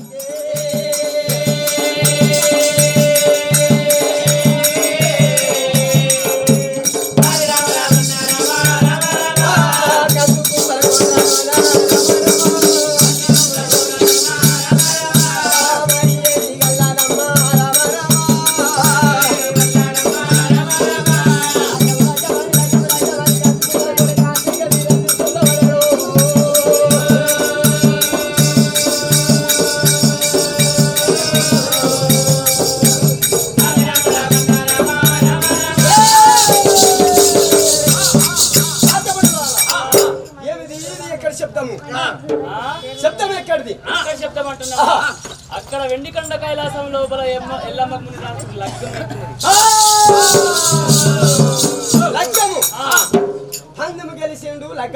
Yeah.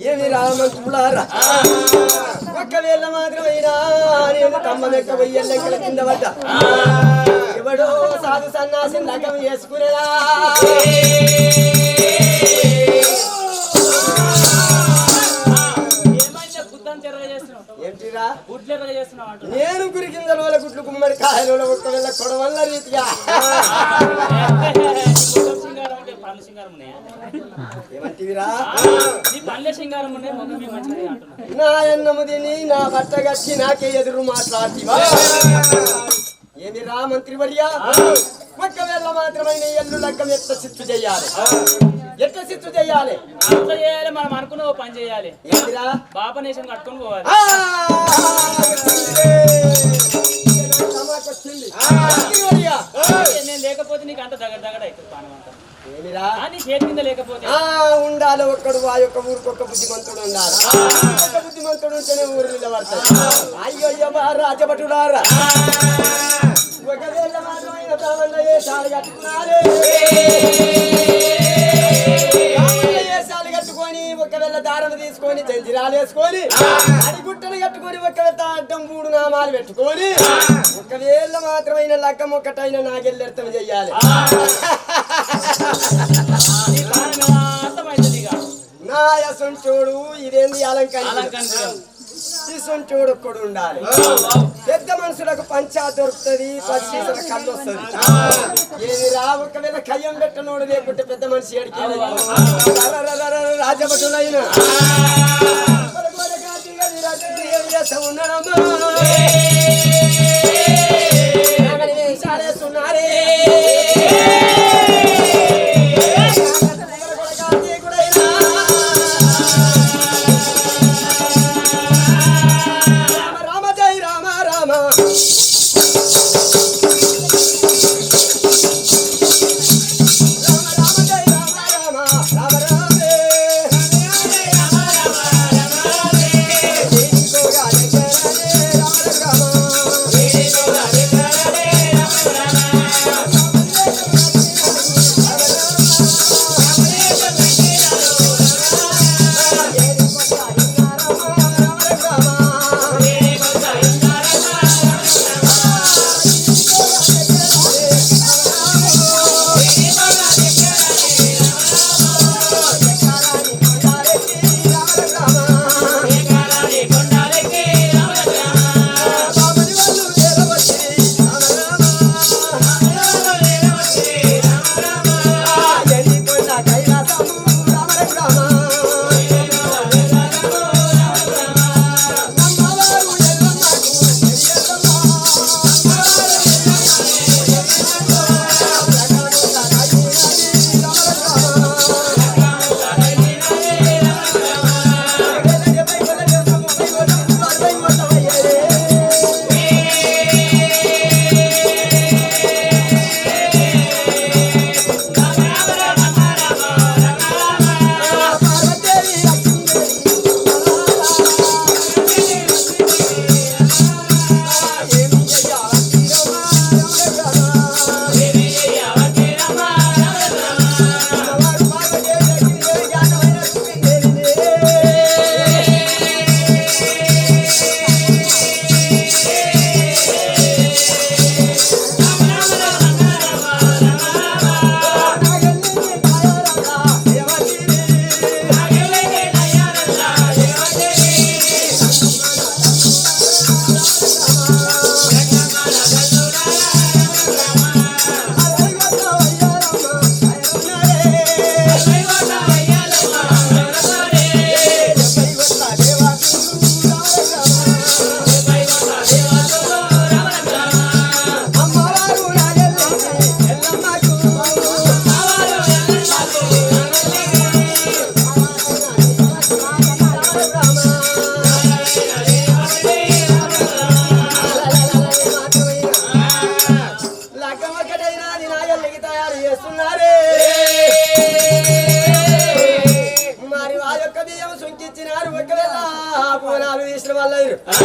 ఏమి రామంటున్నారా ఒక్కవేళ మాత్రమైనా నేను కమ్మ లెక్క వెయ్యి లెక్కల కింద పడ్డ? ఎవడో సాధు సన్నాసి గుడ్లు చేస్తున్నావు అంటున్నా. నేను గురి కింద వాళ్ళ గుట్లు గుమ్మడి కాయలు ఒక్కవేళ కొడవల్ల రీతిగా? ఏమంటివిరా? నీ అంటున్నా నా నా బట్ట కట్టి నాకే ఎదురు మాట్లాడివా? ఏమి రా మంత్రివర్య? ఒక్కవేళ మాత్రమైన ఎల్లు లగ్గం ఎట్ల చిత్తు చెయ్యాలి ఎట్ల చిత్తు చెయ్యాలి అట్లా చేయాలి మనం అనుకున్న ఓ పని చేయాలి. ఏమిరా బాపనేషన్ కట్టుకొని పోవాలి. నేను లేకపోతే నీకు అంత దగ్గర దగ్గర అవుతుంది పానం అంతా ఉండాలి ఒక్కడు ఆ యొక్క ఊరికి ఒక్క బుద్ధిమంతుడు ఉండాలి. ఒక్క బుద్ధిమంతుడు ఉంటేనే ఊరు నిలబడతాయి అయ్యో రాజభటులారా. ఒకవేళ మాత్రమైన కట్టుకున్నారే. కట్టుకొని దారం తీసుకొని జంజిరాలు వేసుకొని అడిగుట్టలు కట్టుకొని ఒకవేళ అడ్డం మూడు నామాలు పెట్టుకొని ఒకవేళ మాత్రమైన లగ్గం ఒక్కటైన నాగెళ్ళర్థం చెయ్యాలి. నీ యసంచోడు ఇదేంది అలంకరణ. శిశుంచోడు ఒక్కడు ఉండాలి. పెద్ద మనుషులకు పంచా దొరుకుతుంది పచ్చీసల కళ్ళు వస్తుంది. ఏది రా ఒకవేళ కయ్యం పెట్టనోడు లేకుంటే పెద్ద మనిషి అడిగి రాజభటులైన. రామ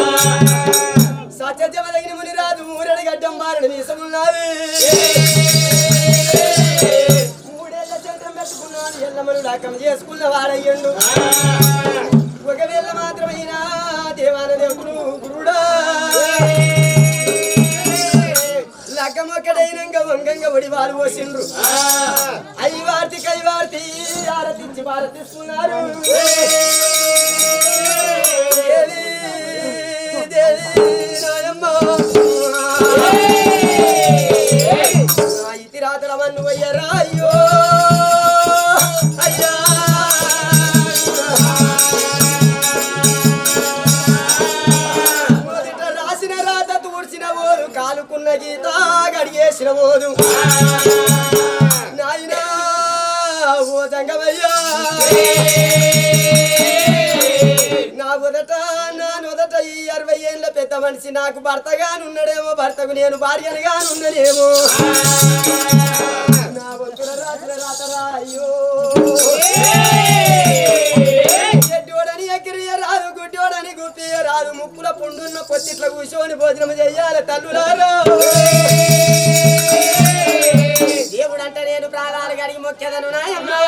వాళ్ళు సత్యజమ తగిన మునిరాజు గడ్డం మారని వీసమున్నది మూడేళ్ళ చంద్రం పెట్టుకున్నాను ఎల్లమ్మను లక్కం చేసుకున్న వాడయ్యండు. ఒకవేళ మాత్రమైనా దేవాన దేవుడు గురుడా. లగ్గమొక్కడైనంగా వంగంగా ఒడి వారు పోసిండ్రు. కైవార్తి ఆరతించి భారతిస్తున్నారు నా మనిషి నాకు భర్తగానున్నాడేమో భర్తకు నేను భార్యనుగానున్నదేమో నా వంతుల రాసిన రాతరా అయ్యో. ఎడ్డోడని ఎగిరియ రాదు గుడ్డోడని గుప్పియ రాదు. ముక్కుల పుండున్న పొత్తిట్ల కూర్చొని భోజనం చెయ్యాలి తల్లులారా. దేవుడంటే నేను ప్రాణాలు గడిగి మొక్కెదను నాయమ్మా.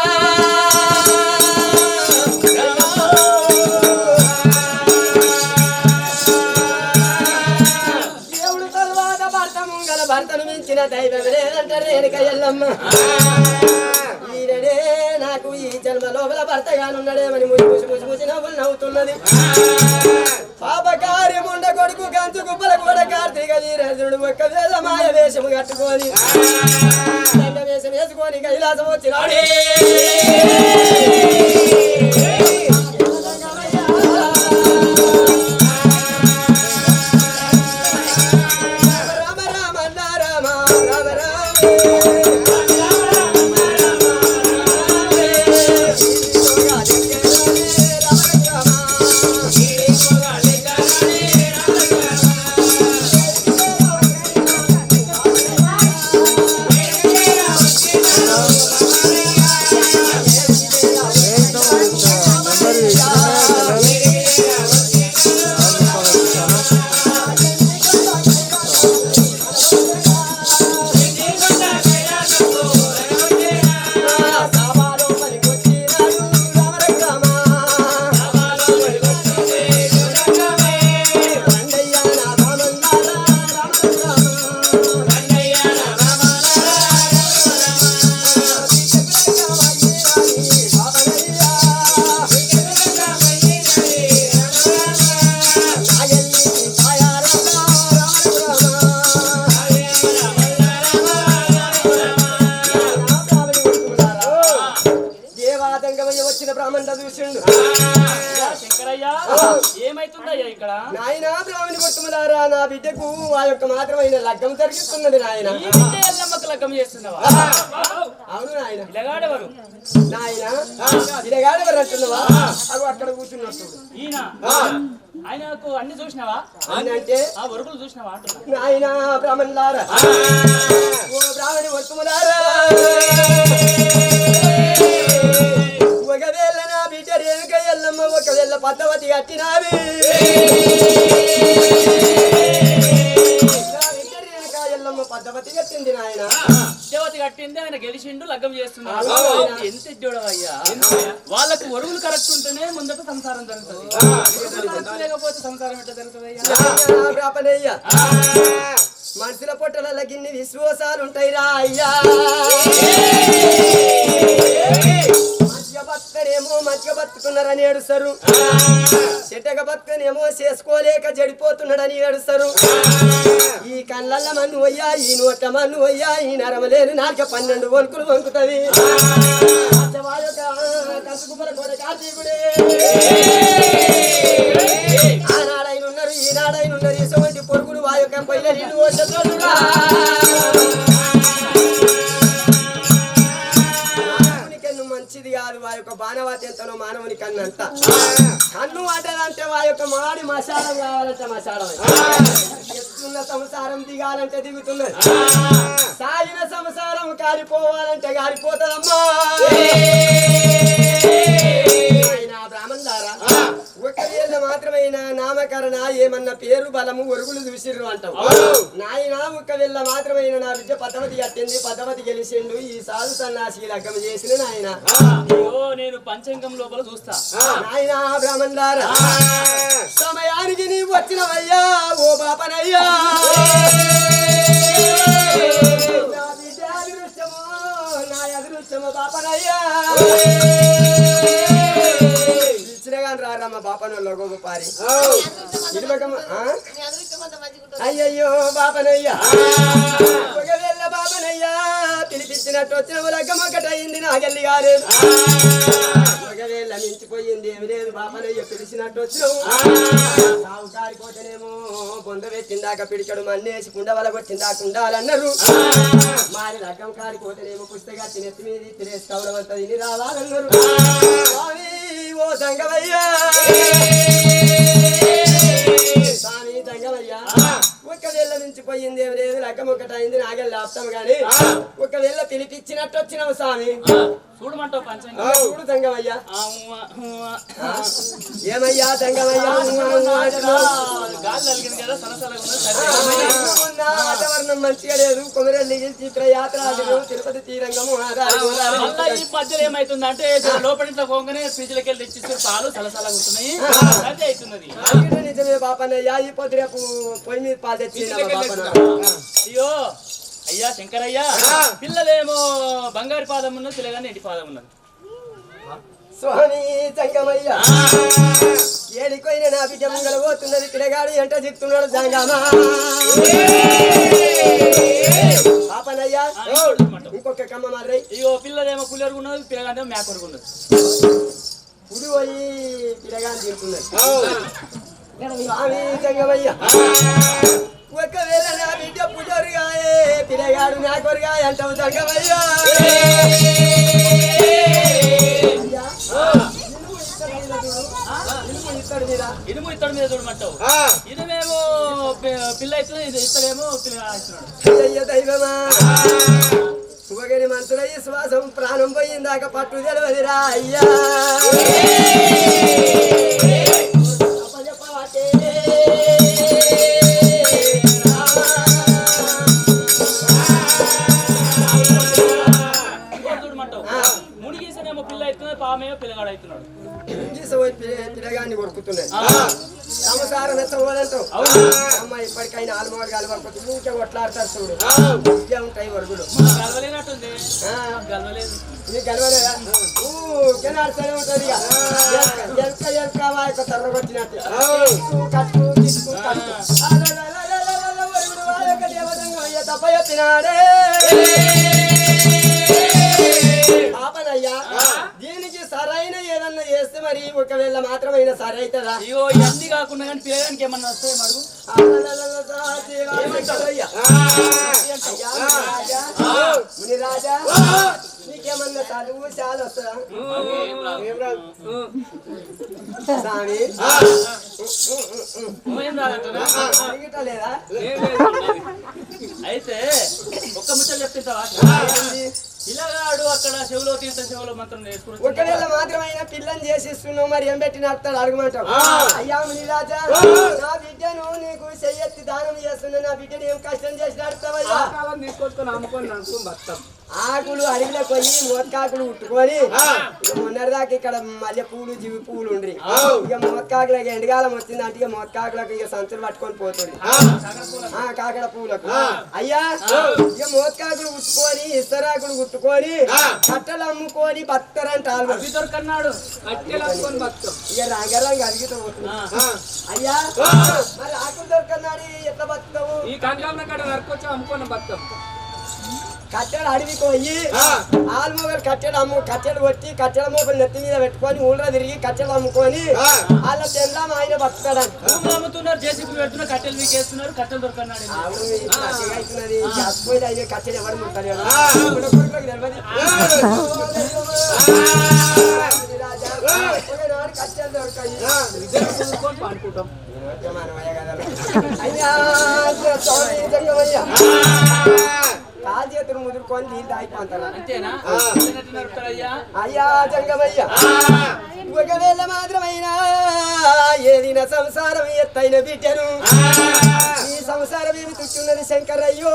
రేణుక ఎల్లమ్మ ఈయనడే నాకు ఈ జన్మ లోపల భర్తగానున్నాడేమని ముసి ముసి ముసి ముసి నవ్వులు నవ్వుతున్నది. పాప కార్యముండ కొడుకు కంచు గుబ్బల కూడా కార్తీక వీరేంద్రుడు మొక్క వేళ మాయ వేషము కట్టుకొని. వేషం వేసుకొని కైలాసం వచ్చినాడే. ఏమైతుందయ్యా ఇక్కడ? నాయన బ్రాహ్మణి కొట్టుమలారా నా బిడ్డకు ఆ యొక్క మాత్రమైన లగ్గం జరిగిస్తున్నది నాయన. ఎల్లమ్మకు లగ్గం చేస్తున్నావా? అవును నాయన. ఇలాగాడెవరు నాయన ఇలాగాడు ఎవరు అంటున్నావా? అవి అక్కడ కూర్చున్నట్టు ఈయన? ఆయనకు అన్ని చూసినావా? అంటే? ఆ వరుకులు చూసినావా నాయన బ్రాహ్మణులారా. ఓ బ్రాహ్మణి వస్తుములారా ఎల్లమ్మ ఒకవేళ పద్దవతి కట్టినావి పద్దవతి కట్టింది నాయన. దేవత కట్టింది ఆయన గెలిచిండు లగ్గం చేస్తున్నాడు. ఎంత ఇద్దోడవయ్యా వాళ్ళకు వరువులు కరెక్ట్ ఉంటేనే ముందట సంసారం జరుగుతుంది. లేకపోతే సంసారం ఎట్లా జరుగుతుందయ్యా మనుషుల పొట్టల గిన్ని విశ్వాసాలు ఉంటాయి రా అయ్యా బతకనేమో మంచిగా బతుకున్నారని ఏడుస్తారు. చెట్టగా బతుకనేమో చేసుకోలేక జడిపోతున్నాడని ఏడుస్తారు. ఈ కళ్ళల్ల మన్ను అయ్యా ఈ నోట మన్ను అయ్యా ఈ నరమలేని నాక పన్నెండు వణుకులు వంకుతవి ఆనాడైన ఉన్నారు ఈనాడైన ఉన్నారు ఇటువంటి పొరుగులు వా యొక్క పైన నీళ్ళు పోసేటోళ్ళుగా. ఎంతనో మానవుని కన్నంత. కన్ను అడ్డదంటే వా యొక్క మాడి మసాలం కావాలంటే మసాలం ఎత్తున్న సంసారం దిగాలంటే దిగుతున్నది. సాగిన సంసారం కారిపోవాలంటే కారిపోతుందమ్మా. మాత్రమైన? నామకరణ ఏమన్నా పేరు బలము ఒరుగులు చూసిర్రు అంటాం నాయన ఒకవేళ మాత్రమైన? నా విద్య పదవతి కట్టింది పదవతి గెలిచిండు ఈ సాధు సన్నాసి లగ్గం చేసిన నాయన. అయ్యో నేను పంచంగం లోపల చూస్తా. నాయన బ్రాహ్మణులారా. సమయానికి నీవు వచ్చినవయ్యా ఓ బాపనయ్యా నా బిడ్డ అదృష్టమో, నా అదృష్టమో బాపనయ్యా ఇచ్చిన కానీ రారమ్మ బాపనోళ్ళు గొప్ప పారి? అయ్యయ్యో బాపనయ్యా. బాపనయ్యా పిలిపించినట్టు వచ్చిన ఉలకం ఒకటయింది నాగల్లి కాలేదు ఒకవేళ మించిపోయింది ఏమి లేదు బాపనయ్య పిలిచినట్టు వచ్చినావు సావుకారి పోతేనేమో బొంద పెట్టిందాక పిడికడు మన్నేసి కుండవల కొట్టిందాక ఉండాలన్నారు. మారి లగ్గం కాడి పోతేనేమో పుస్తగా తినెత్తి మీద తినేసి అంతా తిని రావాలన్నారు. ఓ సంగమయ్యా స్వామి సంగమయ్యా ఒకవేళ మించిపోయింది ఏమి లేదు లగ్గం ఒకటైంది నాగల్లి ఆపుతాం గాని ఒకవేళ పిలిపించినట్టు వచ్చినావు స్వామి చూడమంటావు పంచంగం చూడు. ఏమయ్యా. గాలి కదా వాతావరణం మంచిగా లేదు. కొమరెల్లి తిరుపతి తీరంగము ఆధారం మళ్ళా ఈ మధ్యలో ఏమైతుందంటే లోపల ఇంట్లో పోగానే ఫ్రిడ్జ్ లకి వెళ్ళి పాలు సలసలా ఉంటున్నాయి అదే అవుతున్నది. అది నిజమే బాపనయ్య ఈ పొద్దు రేపు పొయ్యి మీద పాలు బాపన అయ్యో. అయ్యా శంకరయ్య పిల్లలేమో బంగారు పాదం ఉన్నది పిల్లగానే ఇంటి పాదం ఉన్నది. స్వామి సంగమయ్య ఏడిపోయిన నా బిడ్డ ముంగల పోతున్నది పిల్లగాడు ఎంట చిక్కుతున్నాడు సంగమా పాపనయ్య. ఇంకొక కమ్మ మర్రై. అయ్యో పిల్లలేమో పుల్లెరుగు ఉన్నది పిల్లగానే మేకొరుగు ఉన్నది. పుడి పోయి పిల్లగాని తింటున్నది. స్వామి ఒకవేళ నా బిడ్డ పుజరుగాయే పిల్లగాడు నా కొరగాయ అంటావు అయ్యా, ఇనుము ఇత్తడి మీద చూడమంటావు. ఇనుమేమో పిల్ల ఇది ఇత్తడేమో పిల్ల దైవమా. ఒకరి మంత్రయ్య శ్వాసం ప్రాణం పోయిందాక పట్టు తెలియదురా అయ్యా. పామేమో పిల్లగాడు అవుతున్నాడు ఇంగిసపోయి పిల్ల- పిల్లగాన్ని కొరుకుతున్నాయి సంసారం ఎత్తపోదంటావు అమ్మ ఇప్పటికైనా ఆల్మోడ్ కలవకపోతే ఊరికే కొట్లాడతారు చూడు ఇదే ఉంటాయి మనకు గలవలేనట్టుంది గలవలేదు నీకు గెలవలేదా ఊరికే నడుస్తూనే ఉంటుంది ఇక. ఎల్క- ఎల్క మా యొక్క తర్ర కొట్టినట్టు కట్టు, కట్టు. వరుగుడు తప్ప చెప్పినాడే. చేస్తే మరి ఒకవేళ మాత్రమైన సరి అవుతుందా అయ్యో ఇవన్నీ కాకుండా కానీ పిల్లగానికి ఏమన్నా వస్తాయి మరి మునిరాజా నీకేమన్నా చదువు చాలా వస్తుందా స్వామి అడిగటలేదా అయితే ఒక్క ముచ్చట చెప్తుంటావా పిల్లగాడు అక్కడ చెవులో తీర్థ చెవులో మంత్రం నేర్చుకుని ఒకవేళ మాత్రమైన పిల్లని చేసిస్తున్నావు మరి ఏం పెట్టి నడుపుతాడు అడగమంటావు అయ్యా మునిరాజా నా బిడ్డను నీకు చెయ్యెత్తి దానం చేస్తున్నా నా బిడ్డను ఏం కష్టం చేసి నడుపుతావయ్యా తీసుకొచ్చుకొని అమ్ముకొని నడుచుకొని బతాం ఆకులు అడవిలో పోయి మోత్కాకులు ఉట్టుకొని మొన్నటిదాకా ఇక్కడ మల్లె పూలు జీవి పూలు ఉండ్రి. ఇక మోత్కాకులకి ఎండకాలం వచ్చిందంటే ఇక మోత్కాకులకు ఇక సంచులు పట్టుకొని పోతుంది. ఆ. కాకడ పూలకు. అయ్యా ఇక మోత్కాకులు ఉట్టుకొని ఇస్తరాకులు ఉట్టుకొని కట్టలు అమ్ముకొని ఆల్మోస్ట్ దొరకన్నాడు. ఇక రంగరంగ అడిగితే పోతుంది. అయ్యా మరి ఆకులు దొరకన్నాడు ఎట్లా బతుకుతావు? ఈ కంకాల కాడ నరుకొచ్చి అమ్ముకొని బతాం కట్టెలు అడవికి పోయి ఆల్మోగలు కట్టెలు అమ్ము కట్టెలు కొట్టి కట్టెల మోపలు నెత్తి మీద పెట్టుకొని ఊళ్ళో తిరిగి కట్టెలు అమ్ముకొని వాళ్ళ తెల్లాం ఆయన బతుకుతాడని అమ్ముతున్నారు జేసీపీ పెడుతున్నారు కట్టెలు మీకేస్తున్నారు కట్టెలు దొరకన్నాడు కట్టెలు ఎవరు ముట్టాలి కట్టెలు దొరకాయి. అయ్యా చేతులు ముదురుకొని నీళ్ళు తాగిపోతారా. అయ్యా జంగమయ్య. ఒకవేళ మాత్రమైనా ఏదిన సంసారం ఎత్తైన బిడ్డను ఈ సంసారం ఏమి తుట్టున్నది శంకరయ్యో?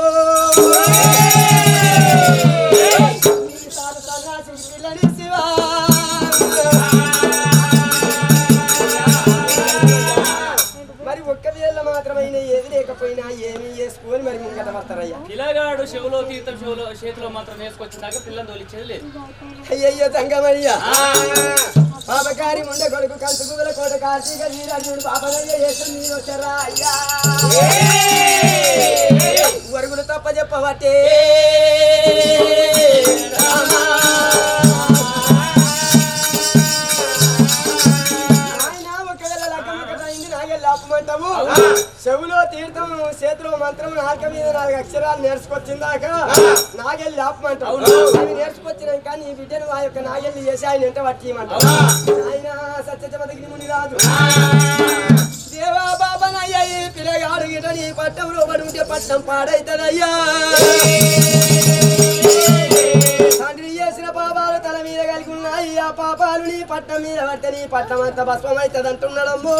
లేకపోయినా ఏమి చేసుకొని మరి ముంగట వస్తారయ్యా. పిల్లగాడు చెవులో తీర్థం చెవులో చేతిలో మాత్రం వేసుకొచ్చినాక పిల్లని తోలిచ్చేది లేదు. అయ్యయ్యో సంగమయ్య. పాపకారి ముండ కొడుకు కంచు గుబల కోట కార్తీక వీరాజుడు పాపనయ్య యేసు మీరు వచ్చారా అయ్యా. వరుగుడు తప్ప చెప్పవట్టే. చేతిలో మంత్రం నాలుక మీద నాలుగు అక్షరాలు నేర్చుకొచ్చిందాక నాగెళ్ళి ఆపమంటావు అవి నేర్చుకొచ్చినాక నీ బిడ్డను ఆ యొక్క నాగెళ్ళి చేసి ఆయన ఎంట పట్టియమంటావు ఆయన సత్యచమదగిరి ముని రాదు. దేవా బాబనయ్య ఈ పిల్లగాడు గిట నీ పట్టంలో ఉంటే పట్టం పాడైతదయ్యా. తండ్రి చేసిన పాపాలు తల మీద కలిగి ఉన్నాయి. ఆ పాపాలు నీ పట్టం మీద పడితే నీ పట్టం అంత భస్మం అవుతుంది అంటున్నాడమ్మో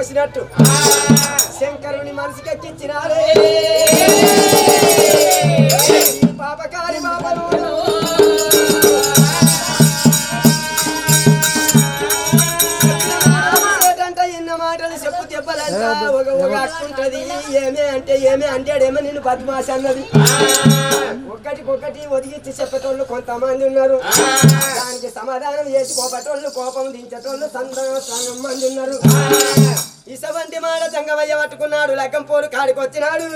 పోసినట్టు శంకరుని మనసుకి ఎక్కించినారే పాపకారి బాబలు ఏంటంటే మాటలు చెప్పు ఒక ఒక అక్కుంటది. ఏమే అంటే ఏమే అంటాడేమో నేను బద్మాష అన్నది. ఒక్కటికొక్కటి ఒదిగిచ్చి చెప్పేటోళ్ళు కొంతమంది ఉన్నారు. దానికి సమాధానం చేసి కోపటోళ్ళు కోపం దించేటోళ్ళు సందనం మంది ఉన్నారు. ఇసవంతి మాల సంగమయ్య పట్టుకున్నాడు లగ్గంపోడు కాడికొచ్చినాడు.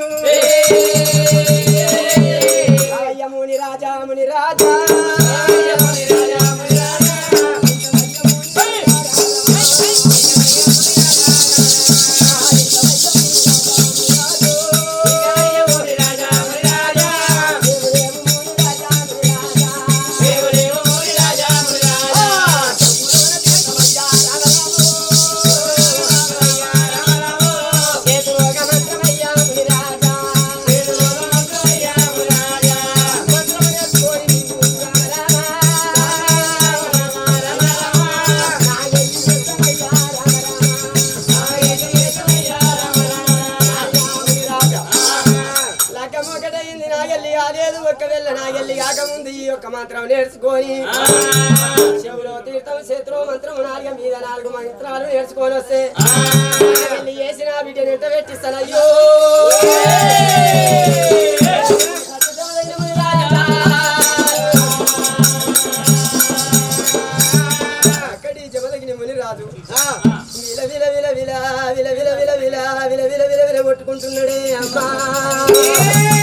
అయ్యముని రాజా ముని రాజా. రాదు విల విల విల విల విల విల విల విల విల విల విల విల కొట్టుకుంటున్నాడే అమ్మ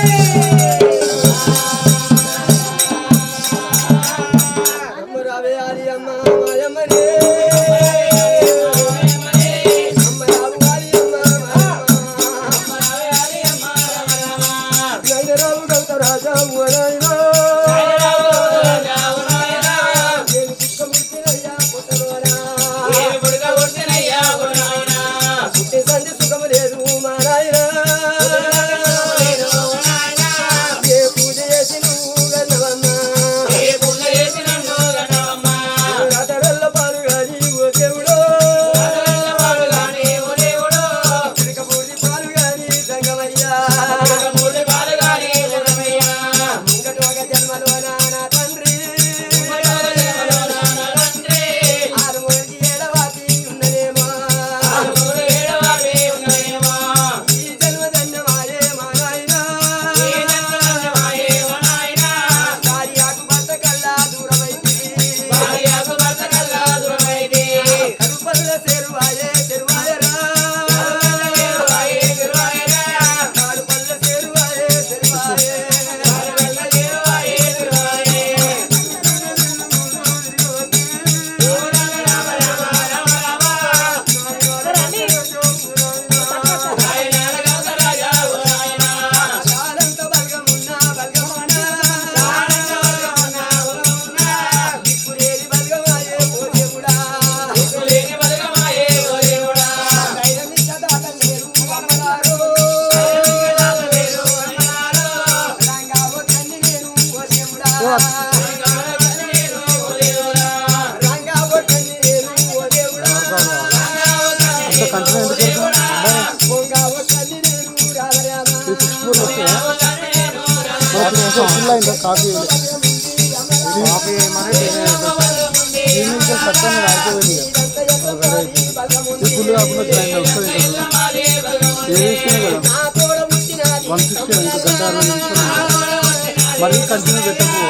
అది కంటిన్యూ పెట్టకు.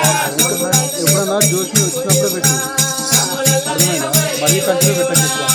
ఎప్పుడన్నా జోషి వచ్చినప్పుడు పెట్టు. అర్థమైనా మళ్ళీ కంటిన్యూ పెట్టండి